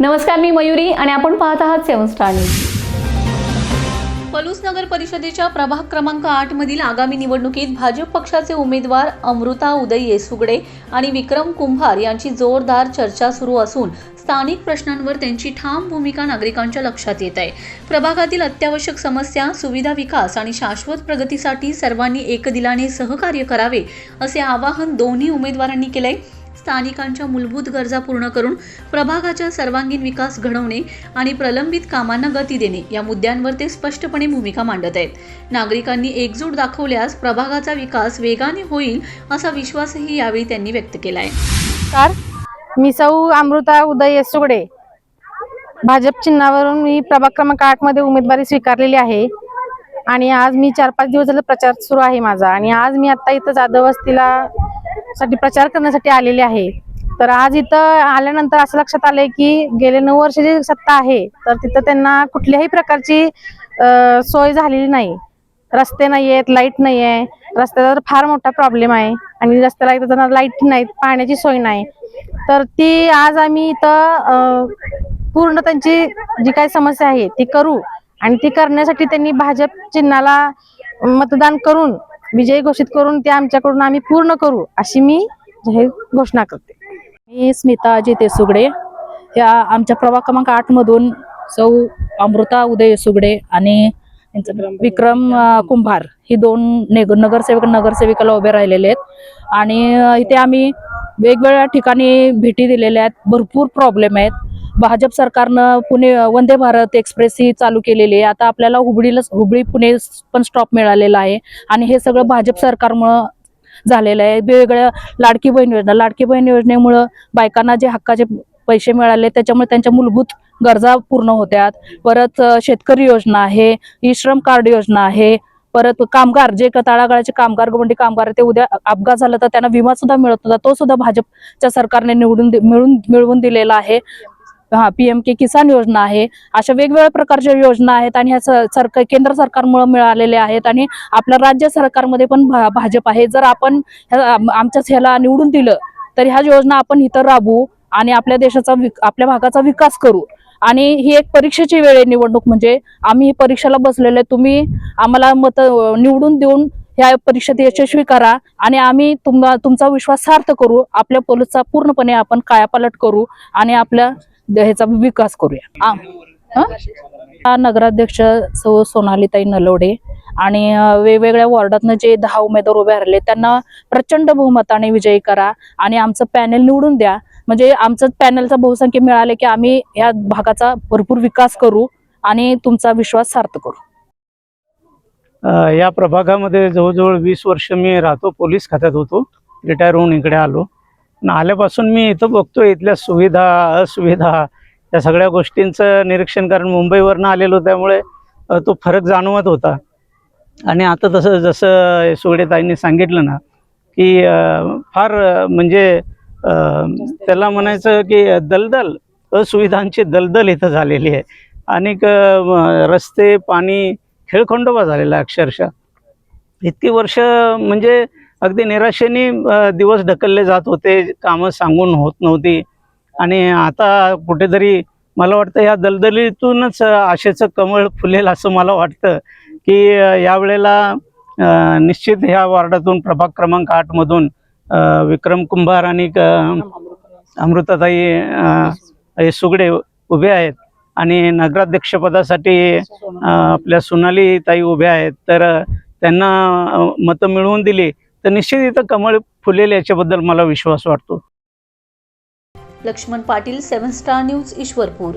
नमस्कार मी मयुरी आणि आपण पाहत आहात सेवन स्टार न्यूज. पलूस नगर परिषदेच्या प्रभाग क्रमांक आठ मधील आगामी निवडणुकीत भाजप पक्षाचे उमेदवार अमृता उदय येसुगडे आणि विक्रम कुंभार यांची जोरदार चर्चा सुरू असून स्थानिक प्रश्नांवर त्यांची ठाम भूमिका नागरिकांच्या लक्षात येत आहे. प्रभागातील अत्यावश्यक समस्या सुविधा विकास आणि शाश्वत प्रगतीसाठी सर्वांनी एकदिलाने सहकार्य करावे असे आवाहन दोन्ही उमेदवारांनी केलंय. स्थानिकांच्या मूलभूत गरजा पूर्ण करून प्रभागाच्या सर्वांगीण विकास घडवणे आणि प्रलंबित कामांना गती देणे या मुद्द्यांवर ते स्पष्टपणे भूमिका मांडत आहेत. नागरिकांनी एकजूट दाखवल्यास प्रभागाचा विकास वेगाने होईल असा विश्वासही यावेळी त्यांनी व्यक्त केला आहे नमस्कार. मी सौ अमृता उदय येसुगडे. भाजप चिन्हावरून मी प्रभाग क्रमांक आठमध्ये उमेदवारी स्वीकारलेली आहे. आणि आज मी चार पाच दिवस झालं प्रचार सुरू आहे माझा. आणि आज मी आता इथं जाधव वस्तीला साठी प्रचार करण्यासाठी आलेले आहे. तर आज इथं आल्यानंतर असं लक्षात आलंय की गेले नऊ वर्ष जी सत्ता आहे तर तिथं त्यांना कुठल्याही प्रकारची सोय झालेली नाही. रस्ते नाही आहेत लाइट नाही आहे रस्त्याचा तर फार मोठा प्रॉब्लेम आहे. आणि रस्त्याला इथं त्यांना लाइट नाही पाण्याची सोय नाही. तर ती आज आम्ही इथं पूर्ण त्यांची जी काही समस्या आहे ती करू. आणि ती करण्यासाठी त्यांनी भाजप चिन्हाला मतदान करून विजयी घोषित करून ते आमच्याकडून आम्ही पूर्ण करू अशी मी हे घोषणा करते. मी स्मिता जिते सुगडे. या आमच्या प्रभाग क्रमांक आठ मधून सौ अमृता उदय सुगडे आणि विक्रम कुंभार ही दोन नेग- नगरसेवक नगरसेविकाला उभे राहिलेले आहेत. आणि इथे आम्ही वेगवेगळ्या ठिकाणी भेटी दिलेल्या आहेत. भरपूर प्रॉब्लेम आहेत. भाजप सरकारनं पुणे वंदे भारत एक्सप्रेस ही चालू केलेली आहे. आता आपल्याला हुबळीला हुबळी पुणे पण स्टॉप मिळालेला आहे. आणि हे सगळं भाजप सरकारमुळं झालेलं आहे. वेगवेगळ्या लाडकी बहीण योजना लाडकी बहीण योजनेमुळं बायकांना जे हक्काचे पैसे मिळाले त्याच्यामुळे त्यांच्या मूलभूत गरजा पूर्ण होत्यात. परत शेतकरी योजना आहे ई श्रम कार्ड योजना आहे परत कामगार जे क- तळागाळाचे कामगार गवंडी कामगार ते उद्या अपघात झाला तर त्यांना विमा सुद्धा मिळत होता तो सुद्धा भाजपच्या सरकारने निवडून मिळून मिळवून दिलेला आहे. हा पीएम के किसान योजना आहे. अशा वेगवेगळ्या प्रकारच्या योजना आहेत आणि ह्या सरकार केंद्र सरकारमुळे मिळालेल्या आहेत आणि आपल्या राज्य सरकारमध्ये पण भा- भाजप आहे. जर आपण आमच्याच ह्याला निवडून दिलं तर ह्या योजना आपण इथं राबवू आणि आपल्या देशाचा विक- आपल्या भागाचा विकास करू. आणि ही एक परीक्षेची वेळ आहे निवडणूक म्हणजे. आम्ही ही परीक्षेला बसलेले तुम्ही आम्हाला मत निवडून देऊन ह्या परीक्षेत यशस्वी करा आणि आम्ही तुम तुमचा विश्वास सार्थ करू. आपल्या पोलिसचा पूर्णपणे आपण कायापालट करू आणि आपल्या ह्याचा विकास करूया. हं? नगराध्यक्ष सौ सोनालीताई नलवडे आणि वेगवेगळ्या वॉर्डातनं जे दहा उमेदवार उभे राहिले त्यांना प्रचंड बहुमताने विजयी करा आणि आमचं पॅनल निवडून द्या. म्हणजे आमचं पॅनलचा बहुसंख्य मिळाले की आम्ही या भागाचा भरपूर विकास करू आणि तुमचा विश्वास सार्थ करू. या प्रभागामध्ये जवळजवळ वीस वर्ष मी राहतो पोलीस खात्यात होतो. रिटायर होऊन इकडे आलो. पण आल्यापासून मी इथं बघतो इथल्या सुविधा असुविधा या सगळ्या गोष्टींचं निरीक्षण कारण मुंबईवरनं आलेलो त्यामुळे तो फरक जाणवत होता. आणि आता तसं जसं सुगडेताईंनी सांगितलं ना की फार म्हणजे त्याला म्हणायचं की दलदल असुविधांची दलदल इथं झालेली आहे. आणि रस्ते पाणी खेळखंडोबा झालेला आहे अक्षरशः. इतकी वर्ष म्हणजे अगदी निराशेने दिवस ढकलले जात होते कामं सांगून होत नव्हती. आणि आता कुठेतरी मला वाटतं ह्या दलदलीतूनच आशेचं कमळ फुलेल असं मला वाटतं की यावेळेला निश्चित ह्या वॉर्डातून प्रभाग क्रमांक आठमधून विक्रम कुंभार आणि क- अमृताताई हे सुगडे उभे आहेत. आणि नगराध्यक्षपदासाठी आपल्या सोनाली ताई उभ्या आहेत. तर त्यांना मतं मिळवून दिली. तर निश्चित इथं कमळ फुलेल याच्याबद्दल मला विश्वास वाटतो. Laxman Patil seven star news Ishwarpur.